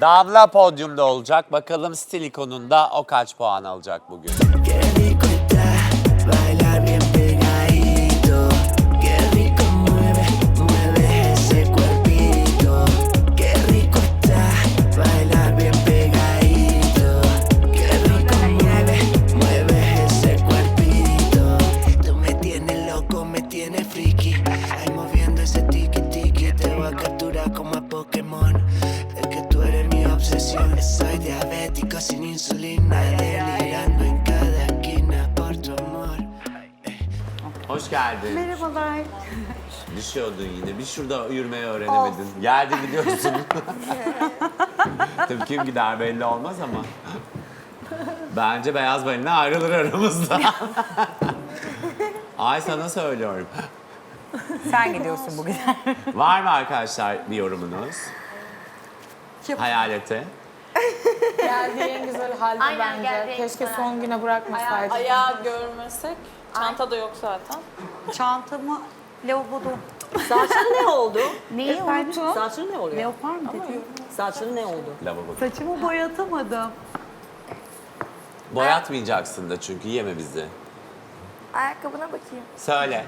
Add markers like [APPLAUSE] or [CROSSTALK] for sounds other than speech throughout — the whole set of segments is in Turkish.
Damla podyumda olacak. Bakalım stil ikonunda o kaç puan alacak bugün. Soy diabético sin insulina. Delirando en cada esquina por tu amor. Hoş geldin. Merhabalar. Düşüyordun yine. Bir şurada yürümeyi öğrenemedin. Yerde gidiyorsun. [LAUGHS] [LAUGHS] Tabii kim gider belli olmaz ama. Bence beyaz balina ayrılır aramızda. [LAUGHS] Ay sana söylüyorum. Sen gidiyorsun bugün. Var mı arkadaşlar bir yorumunuz? Hayalete. [LAUGHS] Geldiği en güzel halde Aynen, bence. en Keşke güzel son güne bırakmasaydık. Ayağı görmesek. Çanta da yok zaten. Çantamı lavaboda. Saçın ne oldu? Neyi unuttum? Saçın ne oluyor? Leopar mı dedi? Saçın ne oldu? Lavabo. Saçımı boyatamadım. Boyatmayacaksın da çünkü yeme bizi. Ayakkabına bakayım. Söyle.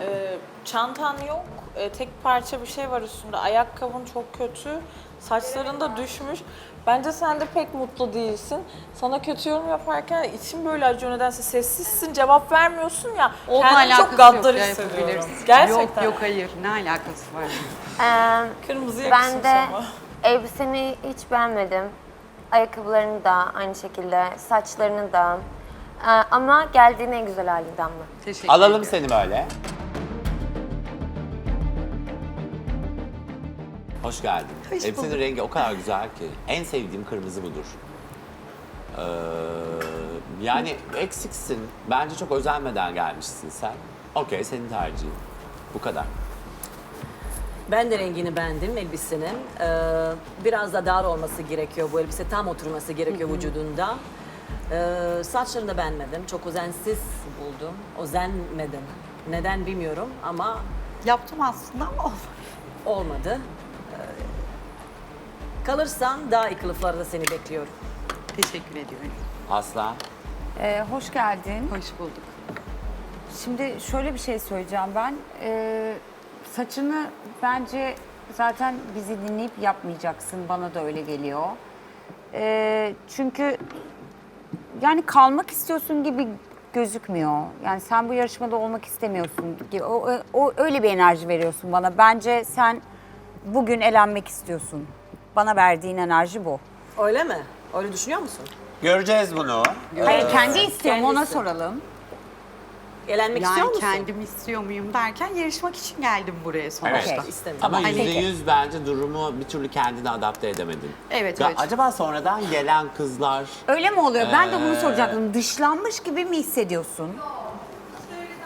Ee, çantan yok. Ee, tek parça bir şey var üstünde. Ayakkabın çok kötü. Saçların da düşmüş. Bence sen de pek mutlu değilsin. Sana kötü yorum yaparken içim böyle acıyor nedense. Sessizsin, cevap vermiyorsun ya. Onunla Kendimi alakası çok gaddar yok ya, hissediyorum. yapabilirsin. Gerçekten. Yok yok hayır ne alakası var? Ee, Kırmızı ben de ama. elbiseni hiç beğenmedim. Ayakkabılarını da aynı şekilde, saçlarını da. Ee, ama geldiğin en güzel hali Damla. Teşekkür Alalım seni böyle. Hoş geldin. Elbisenin rengi o kadar güzel ki. En sevdiğim kırmızı budur. Ee, yani eksiksin. Bence çok özenmeden gelmişsin sen. Okey, senin tercihin. Bu kadar. Ben de rengini beğendim elbisenin. Ee, biraz da dar olması gerekiyor bu elbise. Tam oturması gerekiyor vücudunda. Ee, saçlarını da beğenmedim. Çok özensiz buldum. Özenmedim. Neden bilmiyorum ama Yaptım aslında ama olmadı. olmadı. Ee, kalırsan daha iyi kılıflarda seni bekliyorum. Teşekkür ediyorum. Asla. Ee, hoş geldin. Hoş bulduk. Şimdi şöyle bir şey söyleyeceğim ben. Ee, saçını bence zaten bizi dinleyip yapmayacaksın. Bana da öyle geliyor. Ee, çünkü yani kalmak istiyorsun gibi gözükmüyor. Yani sen bu yarışmada olmak istemiyorsun. gibi. O, o, o öyle bir enerji veriyorsun bana. Bence sen bugün elenmek istiyorsun. Bana verdiğin enerji bu. Öyle mi? Öyle düşünüyor musun? Göreceğiz bunu. Hayır kendi istiyorum ona Kendisi. Soralım. Eğlenmek istiyor Yani musun? kendim istiyor muyum derken yarışmak için geldim buraya sonuçta. Evet. Okey. İstemiyorum. Ama Tamam. yüzde yüz bence durumu bir türlü kendine adapte edemedin. Evet, Ya evet. Acaba sonradan gelen kızlar Öyle mi oluyor? Ben de Ee, bunu soracaktım. Dışlanmış gibi mi hissediyorsun?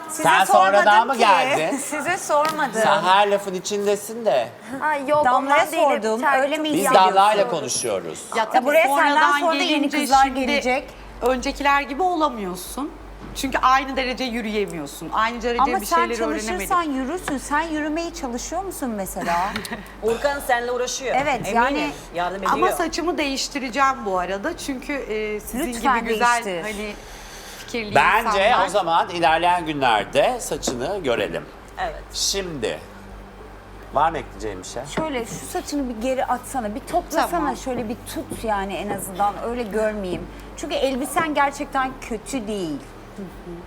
Size Sen sonradan sormadım mı ki. geldin? [LAUGHS] Size sormadım. sen her lafın içindesin de Ha, yok Damla'ya değil. sordum. Öyle mi biz hissediyorsun? Damla'yla konuşuyoruz. Ya tabii buraya senden sonradan sonra da yeni gelince kızlar şimdi gelecek. Öncekiler gibi olamıyorsun. Çünkü aynı derece yürüyemiyorsun. Aynı derece Ama bir sen şeyleri öğrenemedin. çalışırsan yürürsün. Sen yürümeye çalışıyor musun mesela? [LAUGHS] Urkan seninle uğraşıyor. Evet, Eminim. yani- Yardım ediyor. Ama saçımı değiştireceğim bu arada. Çünkü e, sizin Lütfen gibi güzel değiştir. hani fikirli Bence insanlar. o zaman ilerleyen günlerde saçını görelim. Evet. Şimdi var mı ekleyeceğim bir şey? şöyle şu saçını bir geri atsana. Bir toplasana Tamam. şöyle bir tut yani en azından. Öyle görmeyeyim. Çünkü elbisen gerçekten kötü değil.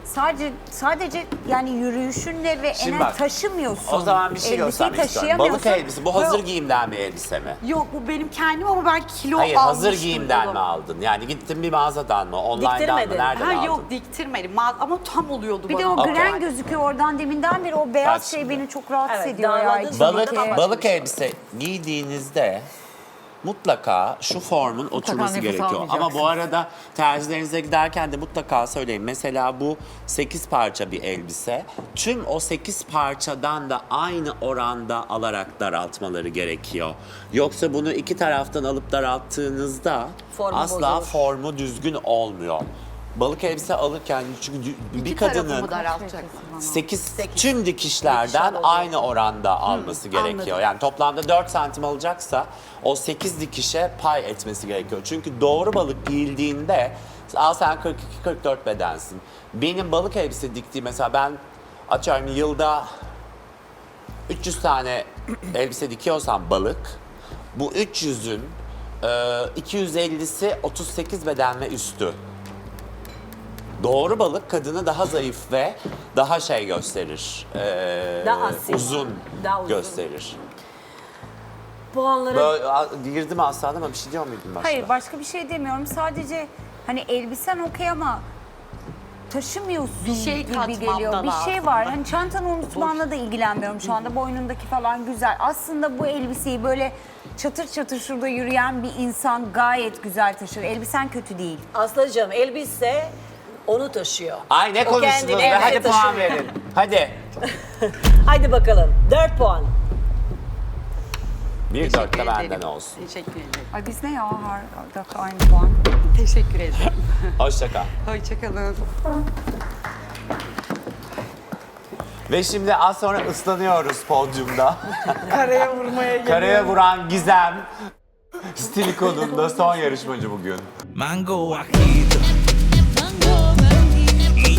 Sadece sadece yani yürüyüşünle ve Şimdi ener bak, taşımıyorsun. O zaman bir şey Elbiseyi göstermek istiyorum. Balık taşıyamıyorsun. elbise. Bu hazır giyimden bir elbise mi? Yok bu benim kendim ama ben kilo Hayır hazır almıştım giyimden bunu. mi aldın? Yani gittin bir mağazadan mı? Online'dan mı? Diktirmedin. Nereden Ha aldın? yok diktirmedim Ma- ama tam oluyordu Bir de bana. o Okey. gren gözüküyor oradan deminden beri o beyaz Bak şey şimdi. beni çok rahatsız Evet, ediyor ya. içindeki. Balık, balık elbise giydiğinizde mutlaka şu formun oturması nefes gerekiyor. Ama bu arada terzilerinize giderken de mutlaka söyleyin. Mesela bu 8 parça bir elbise. Tüm o 8 parçadan da aynı oranda alarak daraltmaları gerekiyor. Yoksa bunu iki taraftan alıp daralttığınızda Formu asla bozulur. formu düzgün olmuyor. Balık elbise alırken çünkü bir tarafımı kadının bana. 8 tüm dikişlerden aynı oranda alması gerekiyor. Yani toplamda 4 santim alacaksa o 8 dikişe pay etmesi gerekiyor. Çünkü doğru balık giyildiğinde al sen 42-44 bedensin. Benim balık elbise diktiğim mesela ben atıyorum yılda 300 tane elbise dikiyorsam balık bu 300'ün e, 250'si 38 beden ve üstü. Doğru balık kadını daha zayıf ve daha şey gösterir. e, Daha asil. uzun, Daha uzun. gösterir. Puanları Böyle a- girdim aslında ama bir şey diyor muydun başka? Hayır başka bir şey demiyorum. Sadece hani elbisen okey ama taşımıyorsun Bir şey gibi geliyor. Bir şey var. Hani çantanı unutmanla da ilgilenmiyorum şu anda. Boynundaki falan güzel. Aslında bu elbiseyi böyle çatır çatır şurada yürüyen bir insan gayet güzel taşır. Elbisen kötü değil. Aslıcığım elbise onu taşıyor. Ay ne O konuştunuz kendini be? Hadi puan taşımıyor. verin. Hadi. [LAUGHS] Haydi bakalım. 4 puan. Bir dört de benden olsun. Teşekkür ederim. Ay biz ne ya her dakika aynı puan. Teşekkür ederim. [LAUGHS] Hoşça kal. Hoşçakalın. Ve şimdi az sonra ıslanıyoruz podyumda. [LAUGHS] Karaya vurmaya geliyor. Karaya vuran Gizem. Stilikon'un da son yarışmacı bugün. Mango bajito y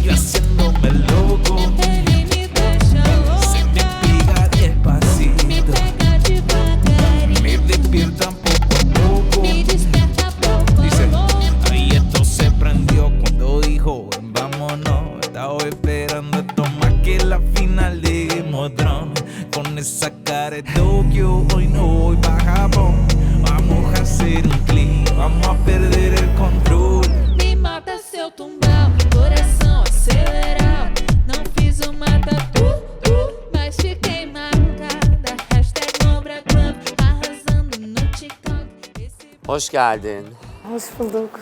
yo haciéndome loco. Se me pega despacito, me despiertan Hoş geldin. Hoş bulduk.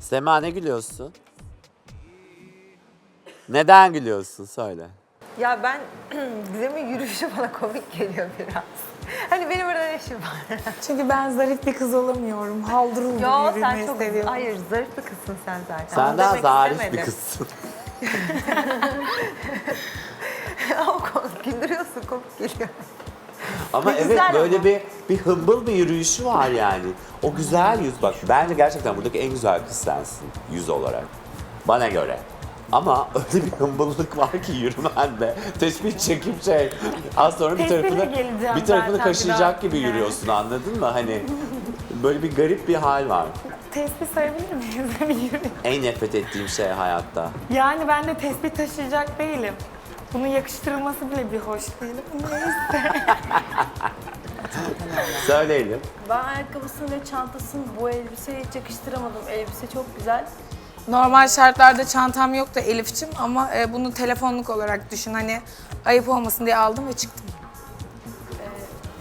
Sema ne gülüyorsun? Neden gülüyorsun söyle. Ya ben [CLEARS THROAT] Gizem'in yürüyüşü bana komik geliyor biraz. Hani benim burada ne işim var? [LAUGHS] Çünkü ben zarif bir kız olamıyorum. Haldırıl gibi Yo sen yürümeyi çok seviyorum. hayır zarif bir kızsın sen zaten. Sen Onu daha demek zarif bir istemedim. kızsın. [LAUGHS] [LAUGHS] Ama komik güldürüyorsun komik geliyor. Ama Ne evet güzel böyle ama. bir bir hımbıl bir yürüyüşü var yani. O güzel yüz bak bence gerçekten buradaki en güzel kız sensin yüz olarak. Bana göre. Ama [LAUGHS] öyle bir hımbıllık var ki yürümende. Teşbih çekip şey. Az sonra bir tarafını geleceğim bir tarafını zaten kaşıyacak biraz. gibi yürüyorsun anladın mı? Hani böyle bir garip bir hal var. Tespih sayabilir miyiz? Bir [LAUGHS] yürü. En nefret ettiğim şey hayatta. Yani ben de tespih taşıyacak değilim. Bunun yakıştırılması bile bir hoş değil. Neyse. [LAUGHS] Söyleyelim. Ben ayakkabısını ve çantasını bu elbiseye hiç yakıştıramadım. Elbise çok güzel. Normal şartlarda çantam yok da Elif'çim ama e, bunu telefonluk olarak düşün. Hani ayıp olmasın diye aldım ve çıktım.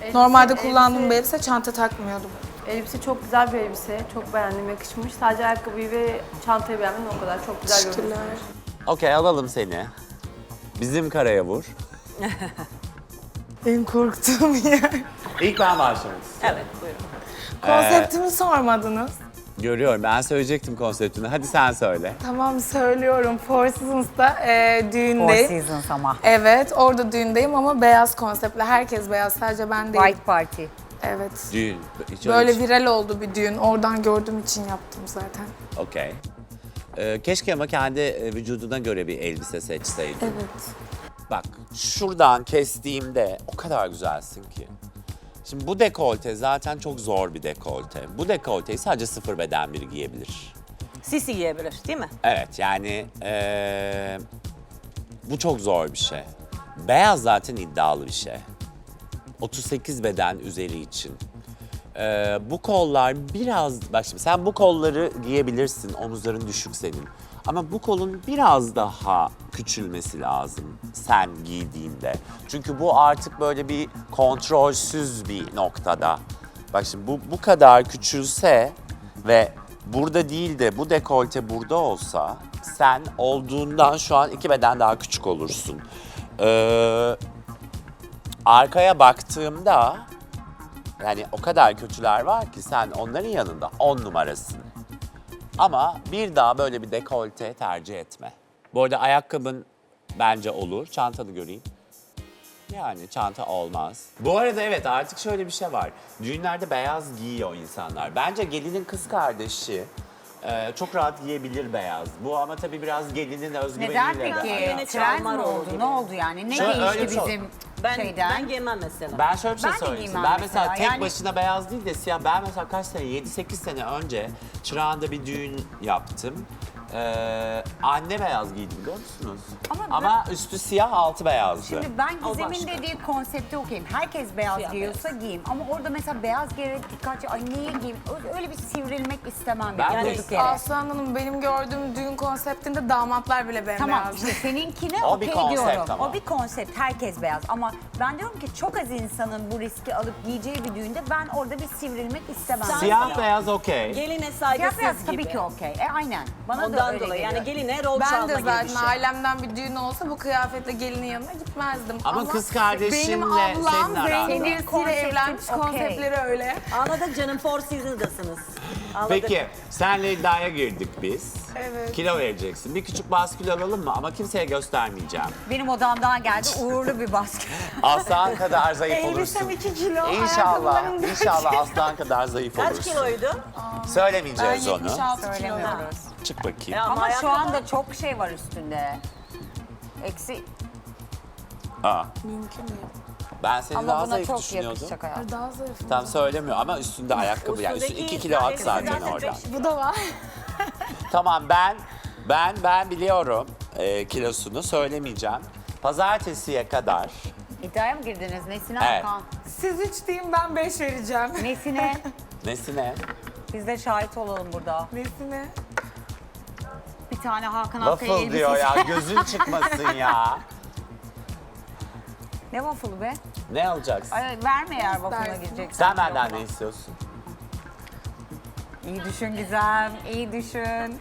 Elbise- Normalde kullandığım elbise- bir elbise çanta takmıyordum. Elbise çok güzel bir elbise. Çok beğendim, yakışmış. Sadece ayakkabıyı ve çantayı beğenmedim o kadar. Çok güzel görünüyor. Okey alalım seni. Bizim karaya vur. En korktuğum yer. İlk ben başlamak Evet buyurun. Konseptimi sormadınız. Görüyorum ben söyleyecektim konseptini. Hadi sen söyle. Tamam söylüyorum. Four Seasons'ta e, Four düğündeyim. Seasons ama. Evet orada düğündeyim ama beyaz konseptli. Herkes beyaz sadece ben değil. White Party. Evet. Düğün. Hiç öyle Böyle şey- viral oldu bir düğün. Oradan gördüğüm için yaptım zaten. Okey. Ee, keşke ama kendi e, vücuduna göre bir elbise seçseydin. Evet. Bak şuradan kestiğimde o kadar güzelsin ki. Şimdi bu dekolte zaten çok zor bir dekolte. Bu dekolteyi sadece sıfır beden biri giyebilir. Sisi giyebilir değil mi? Evet yani eee, bu çok zor bir şey. Beyaz zaten iddialı bir şey. 38 beden üzeri için. Eee, bu kollar biraz, bak şimdi sen bu kolları giyebilirsin, omuzların düşük senin. Ama bu kolun biraz daha küçülmesi lazım sen giydiğinde. Çünkü bu artık böyle bir kontrolsüz bir noktada. Bak şimdi bu, bu kadar küçülse ve burada değil de bu dekolte burada olsa sen olduğundan şu an iki beden daha küçük olursun. Ee, arkaya baktığımda yani o kadar kötüler var ki sen onların yanında on numarasın. Ama bir daha böyle bir dekolte tercih etme. Bu arada ayakkabın bence olur. Çantanı göreyim. Yani çanta olmaz. Bu arada evet artık şöyle bir şey var. Düğünlerde beyaz giyiyor insanlar. Bence gelinin kız kardeşi e, çok rahat giyebilir beyaz. Bu ama tabii biraz gelinin özgüveniyle Neden de peki? alakalı. Trend mi oldu oldu? gibi. Ne oldu yani? Ne Şöyle- öyle değişti bir şey bizim Ben, şeyden? ben giymem mesela. Ben şöyle bir şey Ben de söyleyeyim. giymem Ben mesela, mesela. tek Yani- başına beyaz değil de siyah. Ben mesela kaç sene, 7-8 sene önce Çırağan'da bir düğün yaptım. Ee, anne beyaz giydi biliyor musunuz? Ama Ama, üstü siyah, altı beyazdı. Şimdi ben O Gizem'in başka. dediği konsepte okeyim. Herkes beyaz Siyah giyiyorsa giyeyim. Ama orada mesela beyaz giyerek dikkat... Ay niye giyeyim? Öyle- Öyle bir sivrilmek istemem. Ben yani de- durduk yere. Aslan Hanım benim gördüğüm düğün konseptinde damatlar bile bembeyaz. Tamam işte seninkine O bir okey konsept diyorum. ama. O bir konsept. Herkes beyaz. Ama ben diyorum ki çok az insanın bu riski alıp giyeceği bir düğünde ben orada bir sivrilmek istemem. Siyah beyaz okey. Geline Siyah saygısız beyaz gibi. tabii ki okey. E aynen. Bana da Ondan öyle dolayı geliyor. yani geline rol Ben çalma de gibi zaten şey. ailemden bir düğün olsa bu kıyafetle gelinin yanına gitmezdim. Ama kız kardeşinle Benim ablam senin aranda. zengin birisiyle Konseptin evlenmiş okey. konseptleri öyle. Anladık canım Four Seasons'dasınız. Anladık. Peki senle iddiaya girdik biz. Evet. Kilo vereceksin. Bir küçük baskül alalım mı? Ama kimseye göstermeyeceğim. Benim odamdan geldi uğurlu bir baskı. [LAUGHS] Aslan kadar zayıf olursun. Elbisem 2 kilo, İnşallah, ayakkabılarım inşallah aslan kadar zayıf olursun. Kaç kiloydu? Ben Söylemeyeceğiz onu. 76 kiloyum. Söylemiyoruz. Çık bakayım. Ya Ama şu ayakkabı- anda çok şey var üstünde. Eksi Aa, Mümkün değil. ben seni ama daha buna zayıf çok düşünüyordum. yakışacak hayat. Daha zayıfım. Tam söylemiyor ama üstünde ayakkabı yani üstü Üstündeki 2 kilo at tanesi zaten zaten oradan. beş- Bu da var. [LAUGHS] Tamam ben ben ben biliyorum e, kilosunu söylemeyeceğim. Pazartesiye kadar İddiaya mı girdiniz? Nesine Evet. Hakan? Siz 3 deyin ben 5 vereceğim. Nesine? nesine? Biz de şahit olalım burada. Nesine? Bir tane Hakan Akkaya Waffle elbisesi. diyor ya [LAUGHS] gözün çıkmasın ya. Ne waffle'ı be? Ne alacaksın? Ay, verme eğer waffle'a gireceksin. Sen benden ne istiyorsun? İyi düşün Gizem, iyi düşün.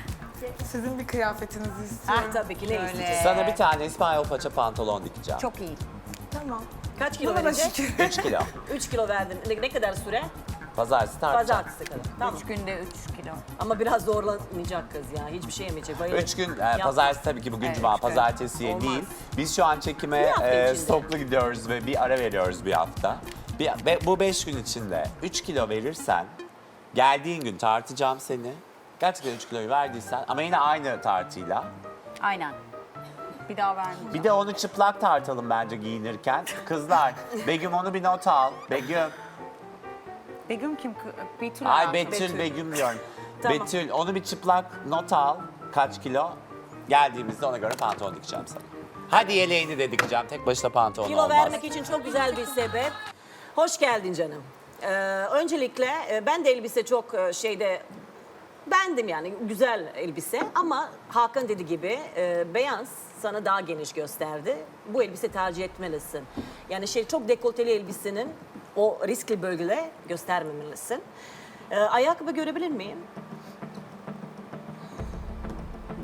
[LAUGHS] Sizin bir kıyafetinizi Ah istiyorum. tabii ki ne Öyle. isteyeceksin? Sana bir tane İspanyol paça pantolon dikeceğim. Çok iyi. Tamam. Kaç kilo Buna da verecek? şükür. 3 kilo. [LAUGHS] 3 kilo verdin. Ne, ne kadar süre? Pazartesi tartacağım. Pazartesi kadar. Tamam. Üç günde üç kilo. Ama biraz zorlanmayacak kız ya. Hiçbir şey yemeyecek. Bayılır. 3 gün, e, pazartesi tabii ki bugün Evet, cuma, üç gün. pazartesiye Olmaz. değil. Biz şu an çekime Bir hafta e, içinde. stoklu gidiyoruz ve bir ara veriyoruz bir hafta. Bir, ve bu 5 gün içinde 3 kilo verirsen, geldiğin gün tartacağım seni. Gerçekten 3 kiloyu verdiysen ama yine aynı tartıyla. Aynen. Bir daha vermeyeceğim. Bir de onu çıplak tartalım bence giyinirken. Kızlar, Begüm onu bir not al. Begüm. Begüm kim? Betül Ay. Betül, Begüm diyorum. [LAUGHS] Tamam. Betül onu bir çıplak not al. Kaç kilo? Geldiğimizde ona göre pantolon dikeceğim sana. Hadi yeleğini de dikeceğim. Tek başına pantolon Kilo olmaz. vermek için çok güzel bir sebep. Hoş geldin canım. Ee, öncelikle e, ben de elbise çok e, şeyde bendim yani güzel elbise ama Hakan dediği gibi e, beyaz sana daha geniş gösterdi. Bu elbise tercih etmelisin. Yani şey çok dekolteli elbisenin o riskli bölgede göstermemelisin. Ee, ayakkabı görebilir miyim?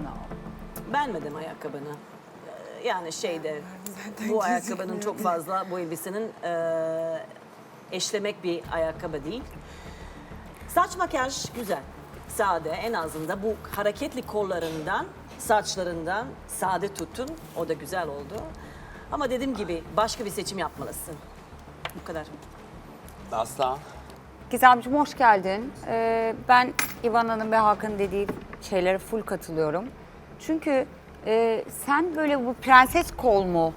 No. Beğenmedim ayakkabını. Ee, Yani şeyde bu ayakkabının çok fazla bu elbisenin e, eşlemek bir ayakkabı değil. Saç makyaj güzel. Sade en azından bu hareketli kollarından, saçlarından sade tutun. O da güzel oldu. Ama dediğim gibi başka bir seçim yapmalısın. Bu kadar. Aslan. Gizemciğim hoş geldin. Ee, ben İvana'nın ve Hakan'ın dediği şeylere full katılıyorum. Çünkü e, sen böyle bu prenses kol mu?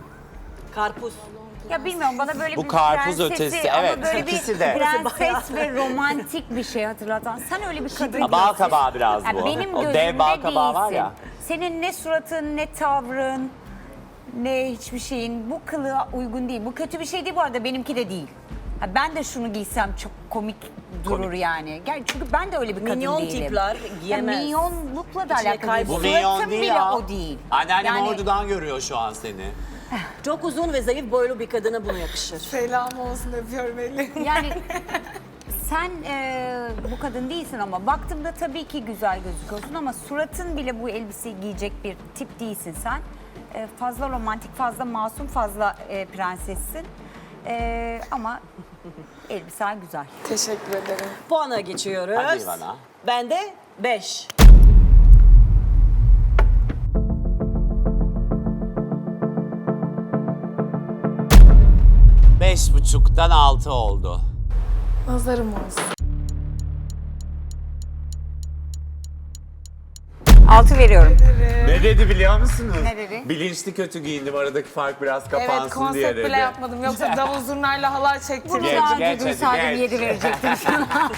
Karpuz. Ya bilmiyorum bana böyle Bu bir karpuz prensesi ötesi, ama evet, böyle bir ikisi de. prenses [LAUGHS] ve romantik bir şey hatırlatan. Sen öyle bir kadın Ha, bal değilsin. kabağı biraz bu. benim O gözümde dev bal kabağı var değilsin. ya. Senin ne suratın ne tavrın ne hiçbir şeyin bu kılığa uygun değil. Bu kötü bir şey değil bu arada benimki de değil. Ha, ben de şunu giysem çok komik durur Komik. yani. Gel çünkü ben de öyle bir kadın Minyon değilim. tipler Ya giyemez. minyonlukla da İçine alakalı değil. Bu kaybolur. minyon değil bile ya. o değil. Anneannem Yani- ordudan görüyor şu an seni. [LAUGHS] Çok uzun ve zayıf boylu bir kadına bunu yakışır. Selam olsun öpüyorum ellerini. Yani [LAUGHS] sen e, bu kadın değilsin ama baktığımda tabii ki güzel gözüküyorsun ama suratın bile bu elbiseyi giyecek bir tip değilsin sen. E, fazla romantik, fazla masum, fazla e, prensessin. E, ama elbisen güzel. Teşekkür ederim. Puana geçiyoruz. Hadi İvana. Ben de Beş. Beş buçuktan altı oldu. Nazarım olsun. Altı veriyorum. Ne dedi biliyor musunuz? Ne dedi? Bilinçli kötü giyindim aradaki fark biraz kapansın Evet diye konsept dedi. bile yapmadım. Yoksa davul zurnayla halay çektim. Bunu Geç, daha geç, önce hadi duysaydım geç. yedi verecektim sana. [LAUGHS]